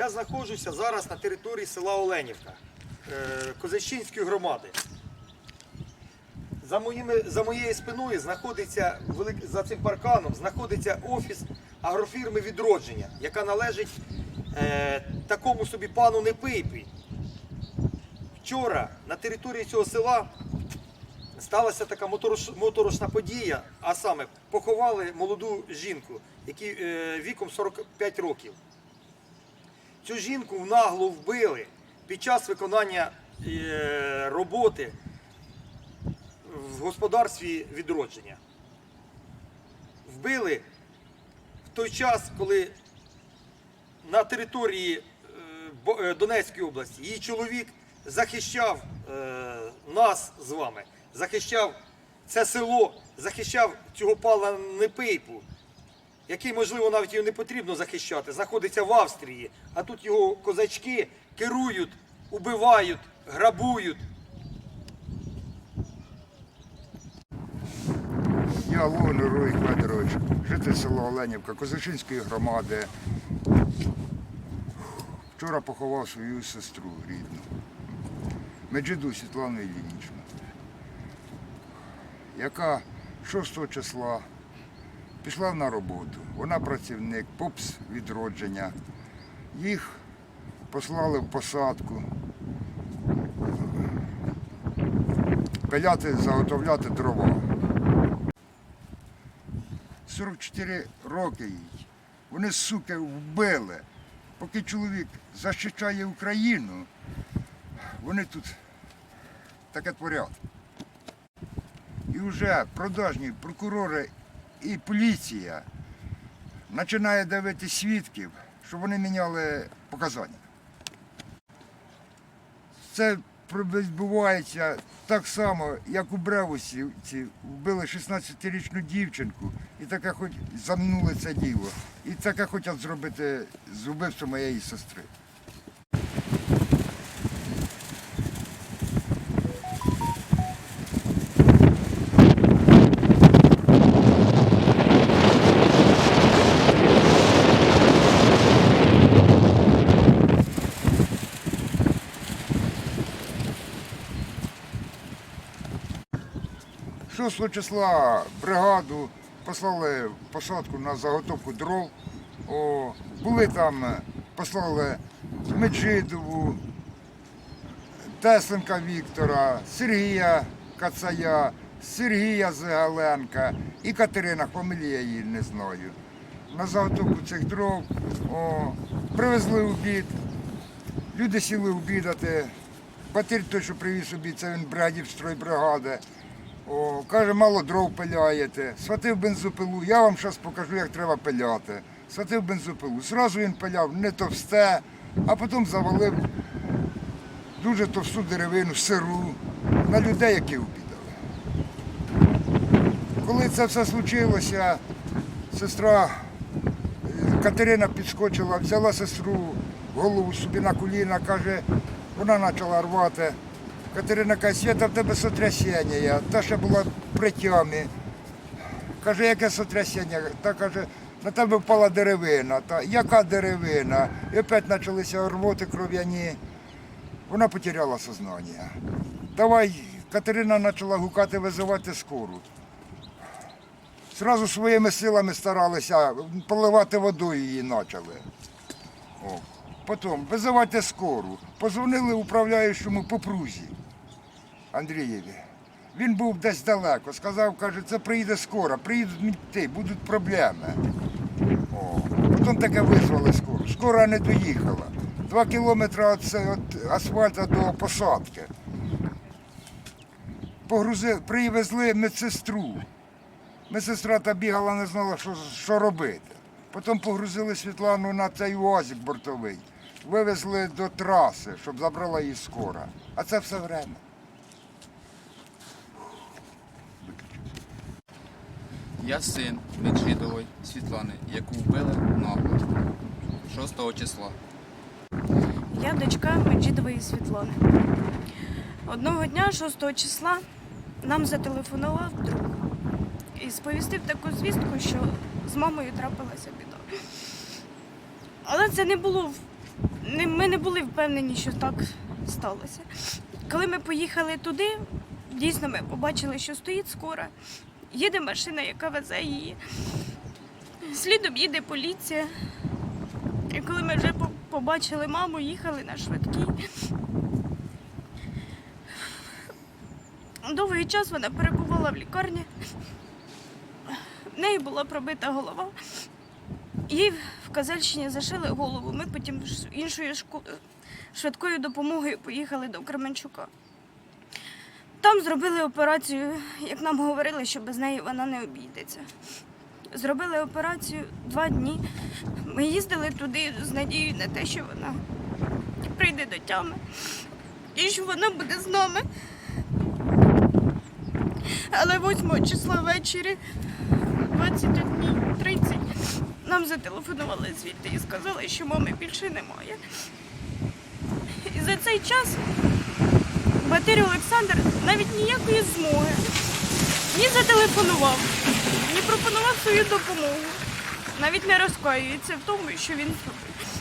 Я знаходжуся зараз на території села Оленівка е, Козачинської громади. За, моїми, за моєю спиною знаходиться за цим парканом знаходиться офіс агрофірми відродження, яка належить е, такому собі пану Непипі. Вчора на території цього села сталася така моторош- моторошна подія, а саме поховали молоду жінку, якій е, віком 45 років. Цю жінку нагло вбили під час виконання е, роботи в господарстві відродження. Вбили в той час, коли на території е, е, Донецької області її чоловік захищав нас з вами, захищав це село, захищав цього пала Непейпу, який, можливо, навіть його не потрібно захищати, знаходиться в Австрії, а тут його козачки керують, убивають, грабують. Я Ловин Руй Федорович, житель села Оленівка, Козачинської громади. Вчора поховав свою сестру рідну, Меджиду Світлану Іллінічну, яка 6 числа пішла на роботу. Вона працівник, ПОПС відродження. Їх послали в посадку. Пиляти, заготовляти дрова. 44 роки їй. Вони, суки, вбили. Поки чоловік захищає Україну, вони тут таке творять. І вже продажні прокурори і поліція починає давити свідків, щоб вони міняли показання. Це відбувається так само, як у Бревусівці вбили 16-річну дівчинку і таке хоч замнули це діло. І таке хочуть зробити з вбивством моєї сестри. – 6 числа бригаду послали посадку на заготовку дров. О, були там, е, послали Меджидову, Тесленка Віктора, Сергія Кацая, Сергія Зигаленка і Катерина, фамілія її не знаю. На заготовку цих дров о, привезли обід, люди сіли обідати. Батир той, що привіз обід, це він бригадів стройбригади. О, каже, мало дров пиляєте. Схватив бензопилу, я вам зараз покажу, як треба пиляти. Схватив бензопилу. Зразу він пиляв не товсте, а потім завалив дуже товсту деревину, сиру на людей, які обідали. Коли це все случилося, сестра е, Катерина підскочила, взяла сестру голову собі на коліна, каже, вона почала рвати. Катерина каже, Свята, в тебе сотрясіння. Та ще була при тямі. Каже, яке сотрясіння? Та каже, на тебе впала деревина. Та яка деревина? І опять почалися рвоти кров'яні. Вона потеряла сознання. Давай, Катерина почала гукати, визивати скору. Зразу своїми силами старалися, поливати водою її почали. О. Потім визивайте скору. Позвонили управляючому по прузі Андрієві. Він був десь далеко. Сказав, каже, це приїде скоро, приїдуть мінти, будуть проблеми. О. Потім таке визвали скору. Скора не доїхала. Два кілометри від, асфальту до посадки. Погрузи, привезли медсестру. Медсестра та бігала, не знала, що, що робити. Потім погрузили Світлану на цей УАЗик бортовий. Вивезли до траси, щоб забрала її скора. А це все время. Я син Меджидової Світлани, яку вбили нагло 6 числа. Я дочка Меджидової Світлани. Одного дня, 6 числа, нам зателефонував друг і сповістив таку звістку, що з мамою трапилася біда. Але це не було ми не були впевнені, що так сталося. Коли ми поїхали туди, дійсно ми побачили, що стоїть скора, їде машина, яка везе її. Слідом їде поліція. І коли ми вже побачили маму, їхали на швидкій. Довгий час вона перебувала в лікарні. В неї була пробита голова. Їй в Казельщині зашили голову. Ми потім з іншою швидкою допомогою поїхали до Кременчука. Там зробили операцію, як нам говорили, що без неї вона не обійдеться. Зробили операцію два дні. Ми їздили туди з надією на те, що вона прийде до тями і що вона буде з нами. Але 8 числа ввечері 21.30 нам зателефонували звідти і сказали, що мами більше немає. І за цей час Батир Олександр навіть ніякої змоги ні зателефонував, ні пропонував свою допомогу. Навіть не розкаюється в тому, що він зробив.